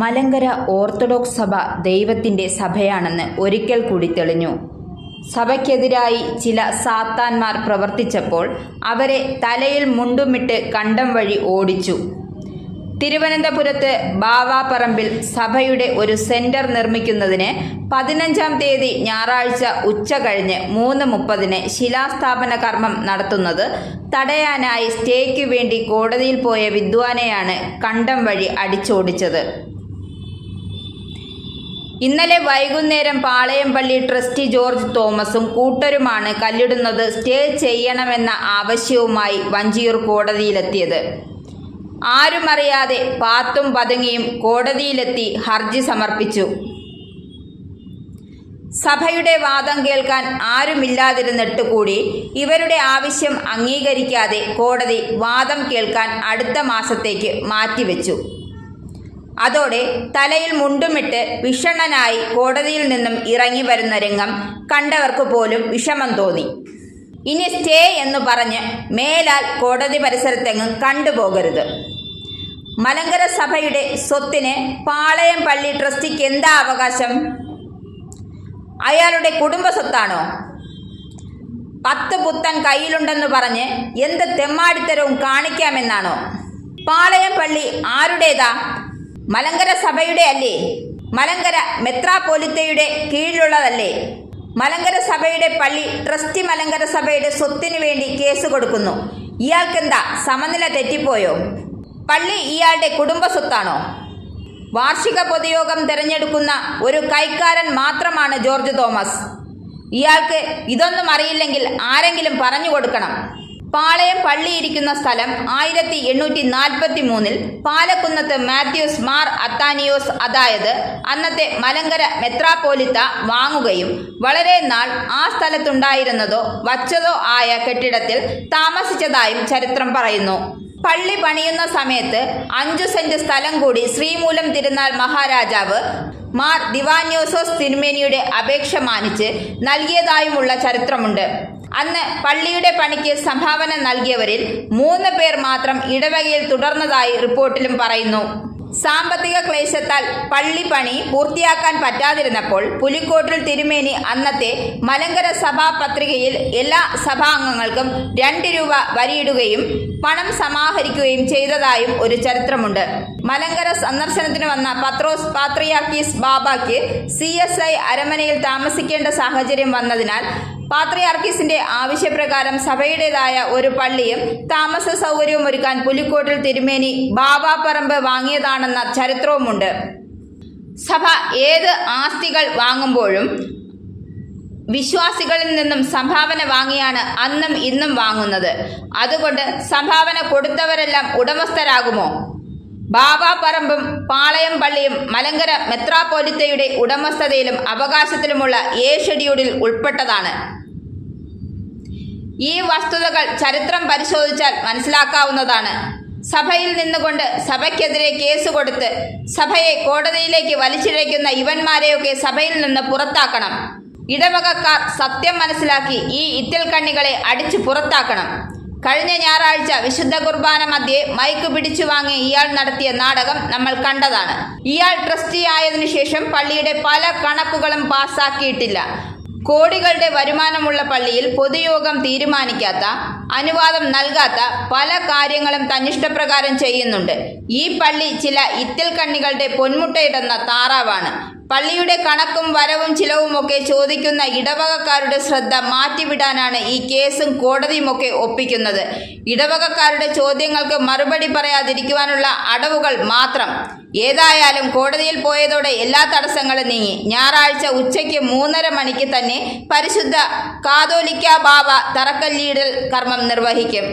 Malankara orthodox സഭ ദൈവത്തിന്റെ സഭയാണെന്ന് ഒരിക്കൽ കൂടി തെളിഞ്ഞു. സഭയ്ക്കെതിരായി ചില സാത്താന്മാർ പ്രവർത്തിച്ചപ്പോൾ അവരെ തലയിൽ മുണ്ടുമിട്ട് കണ്ടം വഴി ഓടിച്ചു. തിരുവനന്തപുരത്ത് ബാവാപ്പറമ്പിൽ സഭയുടെ ഒരു സെന്റർ നിർമ്മിക്കുന്നതിന് പതിനഞ്ചാം തീയതി ഞായറാഴ്ച ഉച്ച കഴിഞ്ഞ് മൂന്ന് മുപ്പതിന് ശിലാസ്ഥാപന കർമ്മം നടത്തുന്നത് തടയാനായി സ്റ്റേക്ക് വേണ്ടി കോടതിയിൽ പോയ വിദ്വാനെയാണ് കണ്ടം വഴി അടിച്ചോടിച്ചത്. ഇന്നലെ വൈകുന്നേരം പാളയംപള്ളി ട്രസ്റ്റി ജോർജ് തോമസും കൂട്ടരുമാണ് കല്ലിടുന്നത് സ്റ്റേ ചെയ്യണമെന്ന ആവശ്യവുമായി വഞ്ചിയൂർ കോടതിയിലെത്തിയത്. ആരുമറിയാതെ പാത്തും പതുങ്ങിയും കോടതിയിലെത്തി ഹർജി സമർപ്പിച്ചു. സഭയുടെ വാദം കേൾക്കാൻ ആരുമില്ലാതിരുന്നിട്ട് കൂടി ഇവരുടെ ആവശ്യം അംഗീകരിക്കാതെ കോടതി വാദം കേൾക്കാൻ അടുത്ത മാസത്തേക്ക് മാറ്റിവെച്ചു. അതോടെ തലയിൽ മുണ്ടുമിട്ട് വിഷണ്ണനായി കോടതിയിൽ നിന്നും ഇറങ്ങി വരുന്ന രംഗം കണ്ടവർക്ക് പോലും വിഷമം തോന്നി. ഇനി സ്റ്റേ എന്ന് പറഞ്ഞ് മേലാൽ കോടതി പരിസരത്തെങ്ങും കണ്ടുപോകരുത്. മലങ്കര സഭയുടെ സ്വത്തിന് പാളയം പള്ളി ട്രസ്റ്റിക്ക് എന്താ അവകാശം? അയാളുടെ കുടുംബ സ്വത്താണോ? പത്ത് പുത്തൻ കയ്യിലുണ്ടെന്ന് പറഞ്ഞ് എന്ത് തെമ്മാടിത്തരവും കാണിക്കാമെന്നാണോ? പാളയം പള്ളി ആരുടേതാ? മലങ്കര സഭയുടെ അല്ലേ? മലങ്കര മെത്രാപോലിത്തയുടെ കീഴിലുള്ളതല്ലേ? മലങ്കര സഭയുടെ പള്ളി ട്രസ്റ്റി മലങ്കര സഭയുടെ സ്വത്തിനു വേണ്ടി കേസ് കൊടുക്കുന്നു. ഇയാൾക്കെന്താ? സമനില തെറ്റിപ്പോയോ? പള്ളി ഇയാളുടെ കുടുംബ സ്വത്താണോ? വാർഷിക പൊതുയോഗം തിരഞ്ഞെടുക്കുന്ന ഒരു കൈക്കാരൻ മാത്രമാണ് ജോർജ് തോമസ്. ഇയാൾക്ക് ഇതൊന്നും അറിയില്ലെങ്കിൽ ആരെങ്കിലും പറഞ്ഞു കൊടുക്കണം. പാളയം പള്ളിയിരിക്കുന്ന സ്ഥലം ആയിരത്തി എണ്ണൂറ്റി നാൽപ്പത്തി മൂന്നിൽ പാലക്കുന്നത്ത് മാത്യൂസ് മാർ അത്താനിയോസ് അതായത് അന്നത്തെ മലങ്കര മെത്രാപ്പോലിത്ത വാങ്ങുകയും വളരെ നാൾ ആ സ്ഥലത്തുണ്ടായിരുന്നതോ വച്ചതോ ആയ കെട്ടിടത്തിൽ താമസിച്ചതായും ചരിത്രം പറയുന്നു. പള്ളി പണിയുന്ന സമയത്ത് അഞ്ചു സെന്റ് സ്ഥലം കൂടി ശ്രീമൂലം തിരുനാൾ മഹാരാജാവ് മാർ ദിവാന്യോസോസ് തിരുമേനിയുടെ അപേക്ഷ മാനിച്ച് നൽകിയതായുമുള്ള ചരിത്രമുണ്ട്. അന്ന് പള്ളിയുടെ പണിക്ക് സംഭാവന നൽകിയവരിൽ മൂന്ന് പേർ മാത്രം ഇടവകയിൽ തുടർന്നതായി റിപ്പോർട്ടിലും പറയുന്നു. സാമ്പത്തിക ക്ലേശത്താൽ പള്ളി പണി പൂർത്തിയാക്കാൻ പറ്റാതിരുന്നപ്പോൾ പുലിക്കോട്ടിൽ തിരുമേനി അന്നത്തെ മലങ്കര സഭാ പത്രികയിൽ എല്ലാ സഭാംഗങ്ങൾക്കും രണ്ട് രൂപ വരിയിടുകയും പണം സമാഹരിക്കുകയും ചെയ്തതായും ഒരു ചരിത്രമുണ്ട്. മലങ്കര സന്ദർശനത്തിന് വന്ന പത്രോസ് പാത്രിയാക്കീസ് ബാബയ്ക്ക് സി എസ് ഐ അരമനയിൽ താമസിക്കേണ്ട സാഹചര്യം വന്നതിനാൽ പാത്രിയാർക്കീസിന്റെ ആവശ്യപ്രകാരം സഭയുടേതായ ഒരു പള്ളിയും താമസ സൗകര്യവും ഒരുക്കാൻ പുലിക്കോട്ടിൽ തിരുമേനി ബാബാപ്പറമ്പ് വാങ്ങിയതാണെന്ന ചരിത്രവുമുണ്ട്. സഭ ഏത് ആസ്തികൾ വാങ്ങുമ്പോഴും വിശ്വാസികളിൽ നിന്നും സംഭാവന വാങ്ങിയാണ് അന്നും ഇന്നും വാങ്ങുന്നത്. അതുകൊണ്ട് സംഭാവന കൊടുത്തവരെല്ലാം ഉടമസ്ഥരാകുമോ? ബാബാപ്പറമ്പും പാളയം പള്ളിയും മലങ്കര മെത്രാപ്പോലിത്തയുടെ ഉടമസ്ഥതയിലും അവകാശത്തിലുമുള്ള എ ഷെഡ്യൂളിൽ ഉൾപ്പെട്ടതാണ്. ഈ വസ്തുതകൾ ചരിത്രം പരിശോധിച്ചാൽ മനസ്സിലാക്കാവുന്നതാണ്. സഭയിൽ നിന്നുകൊണ്ട് സഭയ്ക്കെതിരെ കേസ് കൊടുത്ത് സഭയെ കോടതിയിലേക്ക് വലിച്ചിഴയ്ക്കുന്ന ഇവന്മാരെയൊക്കെ സഭയിൽ നിന്ന് പുറത്താക്കണം. ഇടവകക്കാർ സത്യം മനസ്സിലാക്കി ഈ ഇത്തൽ കണ്ണികളെ അടിച്ചു പുറത്താക്കണം. കഴിഞ്ഞ ഞായറാഴ്ച വിശുദ്ധ കുർബാന മധ്യേ മൈക്ക് പിടിച്ചു വാങ്ങി ഇയാൾ നടത്തിയ നാടകം നമ്മൾ കണ്ടതാണ്. ഇയാൾ ട്രസ്റ്റി ആയതിനു ശേഷം പള്ളിയുടെ പല കണക്കുകളും പാസ്സാക്കിയിട്ടില്ല കോടികളുടെ വരുമാനമുള്ള പള്ളിയിൽ പൊതുയോഗം തീരുമാനിക്കാത്ത അനുവാദം നൽകാത്ത പല കാര്യങ്ങളും തന്നിഷ്ടപ്രകാരം ചെയ്യുന്നുണ്ട്. ഈ പള്ളി ചില ഇത്തിൽ കണ്ണികളുടെ പൊന്മുട്ടയിടുന്ന താറാവാണ്. പള്ളിയുടെ കണക്കും വരവും ചിലവുമൊക്കെ ചോദിക്കുന്ന ഇടവകക്കാരുടെ ശ്രദ്ധ മാറ്റിവിടാനാണ് ഈ കേസും കോടതിയുമൊക്കെ ഒപ്പിക്കുന്നത്. ഇടവകക്കാരുടെ ചോദ്യങ്ങൾക്ക് മറുപടി പറയാതിരിക്കുവാനുള്ള അടവുകൾ മാത്രം. ഏതായാലും കോടതിയിൽ പോയതോടെ എല്ലാ തടസ്സങ്ങളും നീങ്ങി. ഞായറാഴ്ച ഉച്ചയ്ക്ക് മൂന്നര മണിക്ക് തന്നെ പരിശുദ്ധ കാതോലിക്ക ബാബ തറക്കല്ലീടൽ കർമ്മം നിർവഹിക്കും.